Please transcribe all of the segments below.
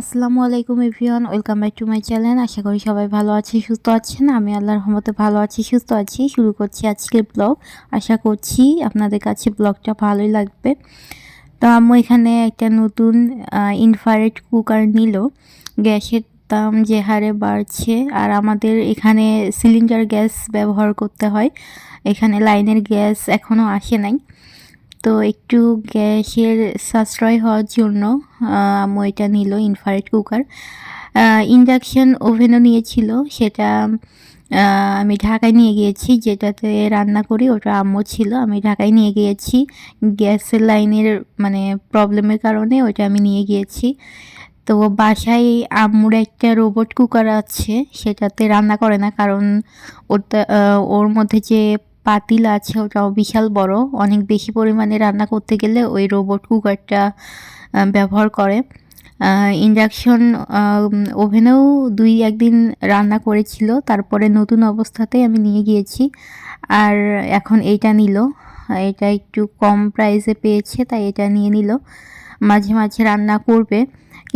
আসসালামু আলাইকুম everyone, welcome back to my channel. আশা করি সবাই ভালো আছি, সুস্থ আছেন। আমি আল্লাহর রহমতে ভালো আছি, সুস্থ আছি। শুরু করছি আজকের ব্লগ। আশা করছি আপনাদের কাছে ব্লগটা ভালোই লাগবে। তো আম্মু এখানে একটা নতুন ইনফারেট কুকার নিল। গ্যাসের দাম যে হারে বাড়ছে, আর আমাদের এখানে সিলিন্ডার গ্যাস ব্যবহার করতে হয়। এখানে লাইনের গ্যাস এখনও আসে নাই। তো একটু গ্যাসের সাশ্রয় হওয়ার জন্য আম্মু এটা নিল ইনফ্রারেড কুকার ইন্ডাকশন ওভেনও নিয়েছিল, সেটা আমি ঢাকায় নিয়ে গিয়েছি, যেটাতে রান্না করি, ওটা আম্মু ছিল, আমি ঢাকায় নিয়ে গিয়েছি। গ্যাসের লাইনের মানে প্রবলেমের কারণে ওটা আমি নিয়ে গিয়েছি। তো বাসায় আম্মুর একটা রোবট কুকার আছে, সেটাতে রান্না করে না, কারণ ওটা ওর মধ্যে যে পাতিল আছে, ওটাও বিশাল বড়। অনেক বেশি পরিমাণে রান্না করতে গেলে ওই রোবট কুকারটা ব্যবহার করে। ইন্ডাকশন ওভেনেও দুই একদিন রান্না করেছিল, তারপরে নতুন অবস্থাতেই আমি নিয়ে গিয়েছি। আর এখন এইটা নিল। এটা একটু কম প্রাইসে পেয়েছে, তাই এটা নিয়ে নিল। মাঝে মাঝে রান্না করবে।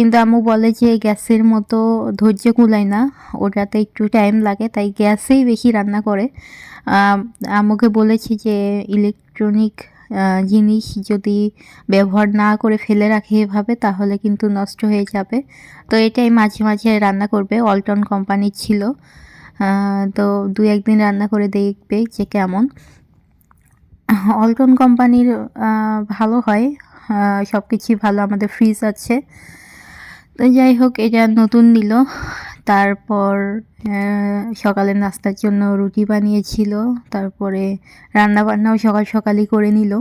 কিন্তু আম্মু বলে যে গ্যাসের মতো ধৈর্য কুলায় না ওটাতে একটু টাইম লাগে তাই গ্যাসেই বেশি রান্না করে। আম, আম্মুকে বলেছি যে ইলেকট্রনিক জিনিস যদি ব্যবহার না করে ফেলে রাখে এভাবে তাহলে কিন্তু নষ্ট হয়ে যাবে। তো এটাই মাঝে মাঝে রান্না করবে অল্টন কোম্পানির ছিল। তো দু একদিন রান্না করে দেখবে যে কেমন। অল্টন কোম্পানির ভালো হয়। সব কিছুই ভালো আমাদের ফ্রিজ আছে। তো যাই হোক এটা নতুন নিল। তারপর আহ, সকালের নাস্তার জন্য রুটি বানিয়েছিল। তারপরে রান্না বান্নাও সকাল সকালই করে নিল।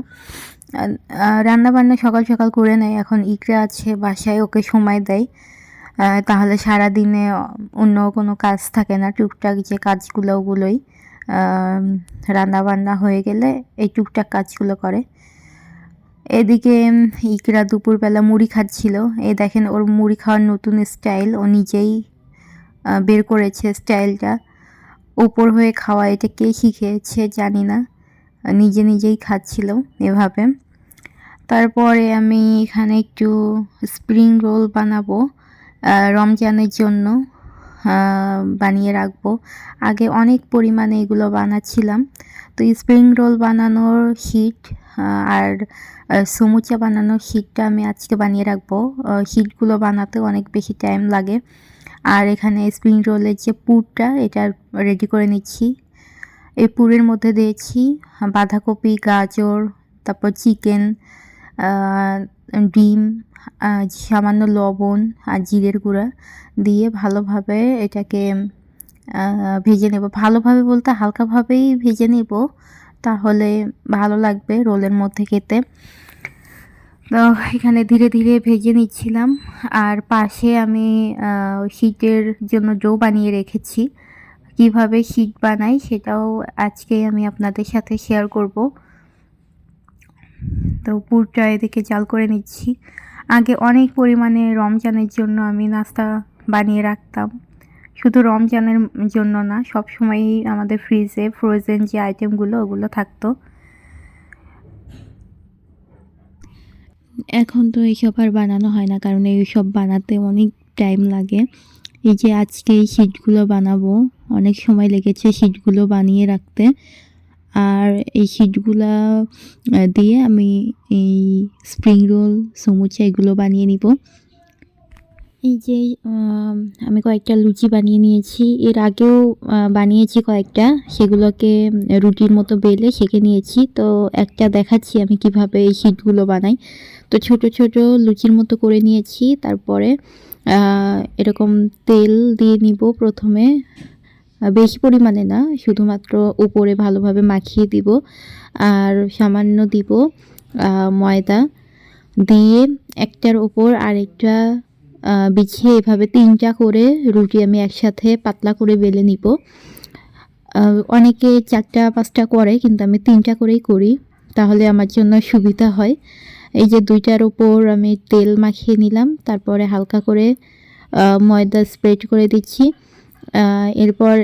রান্না বান্না সকাল সকাল করে নেয়। এখন ইকরা আছে বাসায় ওকে সময় দেয়। তাহলে সারা দিনে অন্য কোনো কাজ থাকে না। টুকটাক যে কাজগুলো ওগুলোই রান্না বান্না হয়ে গেলে এই টুকটাক কাজগুলো করে। এদিকে ইকরা দুপুরবেলা মুড়ি খাচ্ছিল। এ দেখেন, ওর মুড়ি খাওয়ার নতুন স্টাইল, ও নিজেই বের করেছে স্টাইলটা। ওপর হয়ে খাওয়া, এটা কে শিখেছে জানি না। নিজে নিজেই খাচ্ছিল এভাবে। তারপরে আমি এখানে একটু স্প্রিং রোল বানাবো রমজানের জন্য। বানিয়ে রাখব। আগে অনেক পরিমাণে এগুলো বানাচ্ছিলাম। তো স্প্রিং রোল বানানোর হিট আর সমুচা বানানোর হিটটা আমি আজকে বানিয়ে রাখব। হিটগুলো বানাতে অনেক বেশি টাইম লাগে। আর এখানে স্প্রিং রোলের যে পুরটা, এটা রেডি করে নিচ্ছি। এই পুরের মধ্যে দিয়েছি বাঁধাকপি, গাজর, তারপর চিকেন ডিম সামান্য লবণ আর জিরের গুঁড়া দিয়ে ভালোভাবে এটাকে ভেজে নেব। ভালোভাবে বলতে হালকাভাবেই ভেজে নেব, তাহলে ভালো লাগবে রোলের মধ্যে খেতে। তো এখানে ধীরে ধীরে ভেজে নিচ্ছিলাম। আর পাশে আমি শীতের জন্য ডো বানিয়ে রেখেছি। কীভাবে শীত বানাই সেটাও আজকে আমি আপনাদের সাথে শেয়ার করব। তো পুরটা এদিকে জাল করে নিচ্ছি। আগে অনেক পরিমাণে রমজানের জন্য আমি নাস্তা বানিয়ে রাখতাম। শুধু রমজানের জন্য না সব সময়ই আমাদের ফ্রিজে ফ্রোজেন যে আইটেমগুলো ওগুলো থাকতো। এখন তো এইসব আর বানানো হয় না, কারণ এইসব বানাতে অনেক টাইম লাগে। এই যে আজকে এই শিটগুলো বানাবো, অনেক সময় লেগেছে শিটগুলো বানিয়ে রাখতে। আর এই শিটগুলা দিয়ে আমি এই স্প্রিং রোল সমুচা এগুলো বানিয়ে নিব। এই যে আমি কয়েকটা লুচি বানিয়ে নিয়েছি। এর আগেও বানিয়েছি কয়েকটা। সেগুলোকে রুটির মতো বেলে সেঁকে নিয়েছি। তো একটা দেখাচ্ছি আমি কীভাবে এই শিটগুলো বানাই। তো ছোট ছোট লুচির মতো করে নিয়েছি। তারপরে এরকম তেল দিয়ে নিব প্রথমে। বেশি পরিমাণে না, শুধুমাত্র উপরে ভালোভাবে মাখিয়ে দিব আর সামান্য দিব ময়দা দিয়ে একটার ওপর আরেকটা বিছিয়ে এভাবে তিনটা করে রুটি আমি একসাথে পাতলা করে বেলে নিব। অনেকে চারটা, পাঁচটা করে কিন্তু আমি তিনটা করেই করি, তাহলে আমার জন্য সুবিধা হয়। এই যে দুইটার ওপর আমি তেল মাখিয়ে নিলাম, তারপরে হালকা করে ময়দা স্প্রেড করে দিচ্ছি। এরপর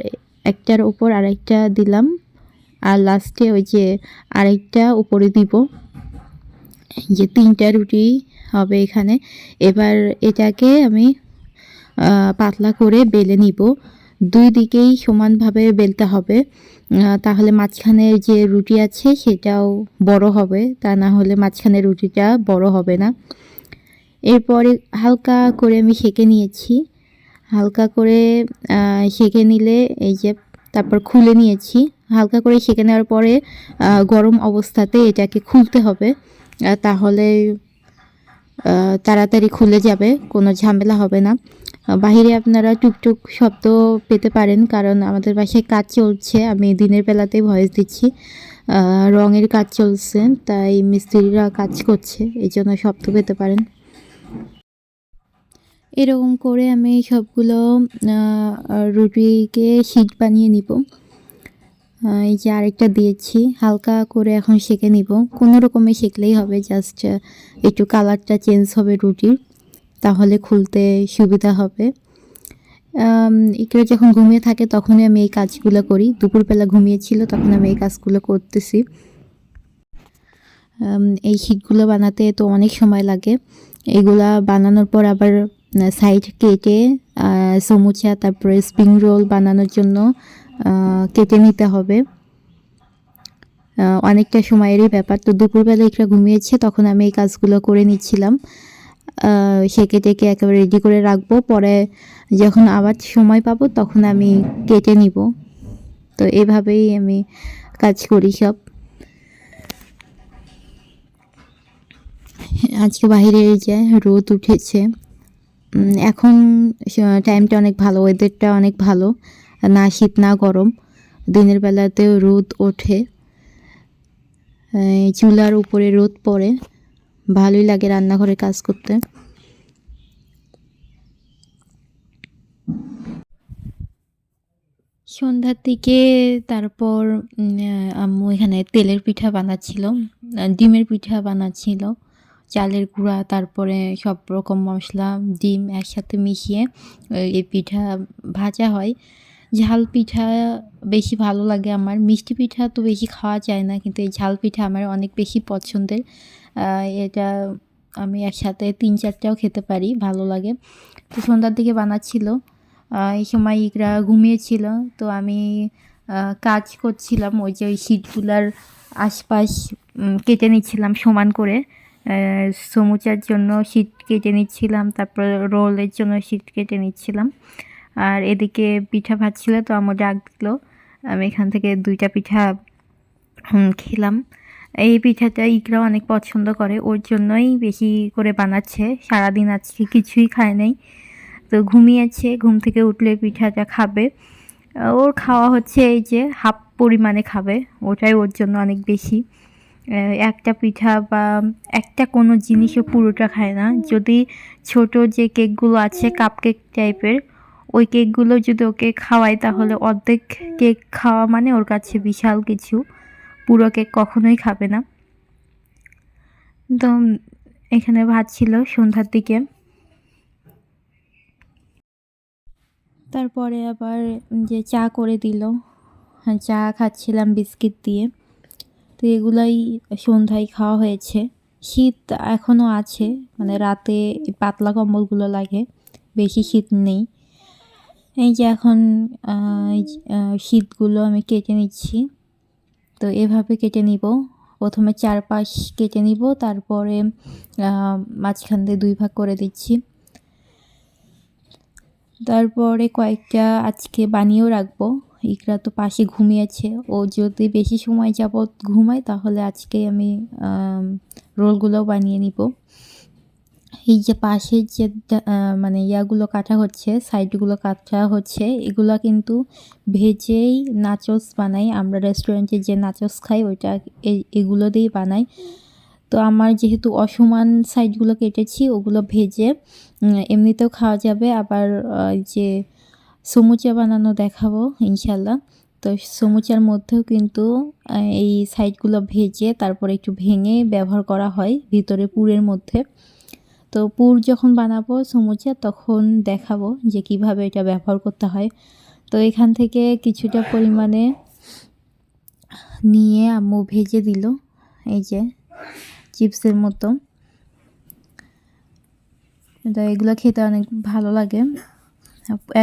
একটার ওপর আরেকটা দিলাম। আর লাস্টে ওই যে আরেকটা উপরে দিব। যে তিনটা রুটি হবে এখানে। এবার এটাকে আমি পাতলা করে বেলে নিব। দুই দিকেই সমানভাবে বেলতে হবে। তাহলে মাঝখানে যে রুটি আছে সেটাও বড় হবে। তা না হলে মাঝখানের রুটিটা বড় হবে না। এরপরে হালকা করে আমি সেঁকে নিয়েছি। হালকা করে সেঁকে নিলে এই যে তারপর খুলে নিয়েছি। হালকা করে সেঁকে নেওয়ার পরে গরম অবস্থাতে এটাকে খুলতে হবে। তাহলে তাড়াতাড়ি খুলে যাবে, কোনো ঝামেলা হবে না। বাহিরে আপনারা টুকটুক শব্দ পেতে পারেন, কারণ আমাদের বাসায় কাজ চলছে, আমি দিনের বেলাতেই ভয়েস দিচ্ছি। রঙের কাজ চলছে, তাই মিস্ত্রিরা কাজ করছে এই জন্য শব্দ পেতে পারেন। এরকম করে আমি সবগুলো রুটিকে শীট বানিয়ে নিব। এই যে আরেকটা দিয়েছি, হালকা করে এখন সেঁকে নিব। কোনো রকমে সেঁকলেই হবে জাস্ট একটু কালারটা চেঞ্জ হবে রুটির, তাহলে খুলতে সুবিধা হবে। একটু যখন ঘুমিয়ে থাকে তখনই আমি এই কাজগুলো করি। দুপুরবেলা ঘুমিয়েছিল তখন আমি এই কাজগুলো করতেছি। এই শীটগুলো বানাতে তো অনেক সময় লাগে। এগুলা বানানোর পর আবার সাইড কেটে সমুচা তারপরে স্প্রিং রোল বানানোর জন্য কেটে নিতে হবে। অনেকটা সময়েরই ব্যাপার। তো দুপুরবেলা একটু ঘুমিয়েছে তখন আমি এই কাজগুলো করে নিচ্ছিলাম। আহ, সেকে টেকে একেবারে রেডি করে রাখব। পরে যখন আবার সময় পাবো তখন আমি কেটে নিব। তো এভাবেই আমি কাজ করি সব। আজকে বাইরে এই যে রোদ উঠেছে এখন টাইমটা অনেক ভালো ওয়েদারটা অনেক ভালো। না শীত, না গরম। দিনের বেলাতেও রোদ ওঠে। চুলার উপরে রোদ পড়ে। ভালোই লাগে রান্নাঘরে কাজ করতে। সন্ধ্যার দিকে তারপর আম্মু এখানে তেলের পিঠা বানাচ্ছিল, ডিমের পিঠা বানাচ্ছিল। চালের গুঁড়া, তারপরে সব রকম মশলা, ডিম একসাথে মিশিয়ে এই পিঠা ভাজা হয়। ঝাল পিঠা বেশি ভালো লাগে আমার। মিষ্টি পিঠা তো বেশি খাওয়া যায় না, কিন্তু এই ঝাল পিঠা আমার অনেক বেশি পছন্দের। এটা আমি একসাথে তিন চারটাও খেতে পারি, ভালো লাগে। তো সন্ধ্যার দিকে বানাচ্ছিল। এই সময় ইকরা ঘুমিয়েছিল, তো আমি কাজ করছিলাম। ওই যে ওই শীটগুলার আশপাশ কেটে নিচ্ছিলাম সমান করে। সমুচার জন্য শীট কেটে নিচ্ছিলাম, তারপর রোলের জন্য শীট কেটে নিচ্ছিলাম। আর এদিকে পিঠা ভাজছিল তো আমার ডাক দিল, আমি এখান থেকে দুইটা পিঠা খেলাম। এই পিঠাটা ইকরাও অনেক পছন্দ করে, ওর জন্যই বেশি করে বানাচ্ছে, সারাদিন আজকে কিছুই খায় নাই। তো ঘুমিয়েছে, ঘুম থেকে উঠলে পিঠাটা খাবে। ওর খাওয়া হচ্ছে এই যে হাফ পরিমাণে খাবে, ওটাই ওর জন্য অনেক বেশি। একটা পিঠা বা একটা কোনো জিনিসও পুরোটা খায় না। যদি ছোট যে কেকগুলো আছে কাপ কেক টাইপের ওই কেকগুলো যদি ওকে খাওয়াই, তাহলে অর্ধেক কেক খাওয়া মানে ওর কাছে বিশাল কিছু। পুরো কেক কখনোই খাবে না। তো এখানে ভাত ছিল সন্ধ্যার দিকে। তারপরে আবার যে চা করে দিল, চা খাচ্ছিলাম বিস্কিট দিয়ে। তো এগুলাই সন্ধ্যায় খাওয়া হয়েছে। শীত এখনও আছে মানে রাতে পাতলা কম্বলগুলো লাগে, বেশি শীত নেই। এই যে এখন শীতগুলো আমি কেটে নিচ্ছি। তো এভাবে কেটে নিব। প্রথমে চারপাশ কেটে নিব, তারপরে মাঝখান দিয়ে দুই ভাগ করে দিচ্ছি। তারপরে কয়েকটা আজকে বানিয়েও রাখব। ইকরা তো পাশে ঘুমিয়েছে। ও যদি বেশি সময় যাবৎ ঘুমায়, তাহলে আজকে আমি রোলগুলোও বানিয়ে নিব। এই যে পাশে যে মানে ইয়াগুলো কাটা হচ্ছে, সাইডগুলো কাটা হচ্ছে, এগুলো কিন্তু ভেজেই নাচোস বানাই। আমরা রেস্টুরেন্টে যে নাচস খাই, ওইটা এগুলো দিয়েই বানাই। তো আমার যেহেতু অসমান সাইডগুলো কেটেছি, ওগুলো ভেজে এমনিতেও খাওয়া যাবে। আবার যে সমুচা বানানো দেখাবো ইনশাল্লাহ তো সমুচার মধ্যেও কিন্তু এই সাইডগুলো ভেজে তারপরে একটু ভেঙে ব্যবহার করা হয়, ভিতরে পুরের মধ্যে। তো পুর যখন বানাবো সমুচা তখন দেখাবো যে কীভাবে এটা ব্যবহার করতে হয়। তো এখান থেকে কিছুটা পরিমাণে নিয়ে আম্মু ভেজে দিল, এই যে চিপসের মতো। তো এগুলো খেতে অনেক ভালো লাগে।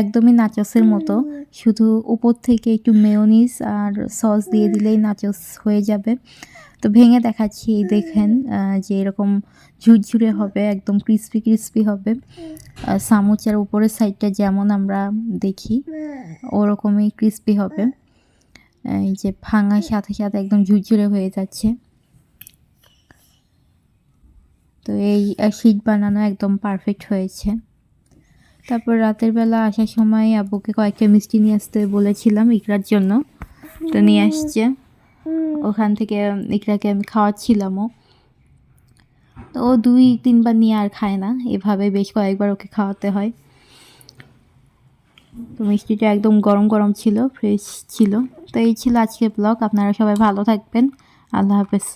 একদমই নাচসের মতো। শুধু উপর থেকে একটু মেয়োনিজ আর সস দিয়ে দিলেই নাচস হয়ে যাবে। তো ভেঙে দেখাচ্ছি এই দেখেন যে এরকম ঝুরঝুরে হবে একদম ক্রিস্পি ক্রিস্পি হবে। সামুচের উপরের সাইডটা যেমন আমরা দেখি ওরকমই ক্রিস্পি হবে। এই যে ভাঙার সাথে সাথে একদম ঝুরঝুরে হয়ে যাচ্ছে। তো এই শীট বানানো একদম পারফেক্ট হয়েছে। তারপর রাতের বেলা আসার সময় আব্বুকে কয়েকটা মিষ্টি নিয়ে আসতে বলেছিলাম ইকরার জন্য। তো নিয়ে আসছে। ওখান থেকে ইকরাকে আমি খাওয়াচ্ছিলামও। তো ও দুই, তিনবার নিয়ে আর খায় না। এভাবে বেশ কয়েকবার ওকে খাওয়াতে হয়। তো মিষ্টিটা একদম গরম গরম ছিল ফ্রেশ ছিল। তো এই ছিল আজকের ব্লগ আপনারা সবাই ভালো থাকবেন। আল্লাহ হাফেজ।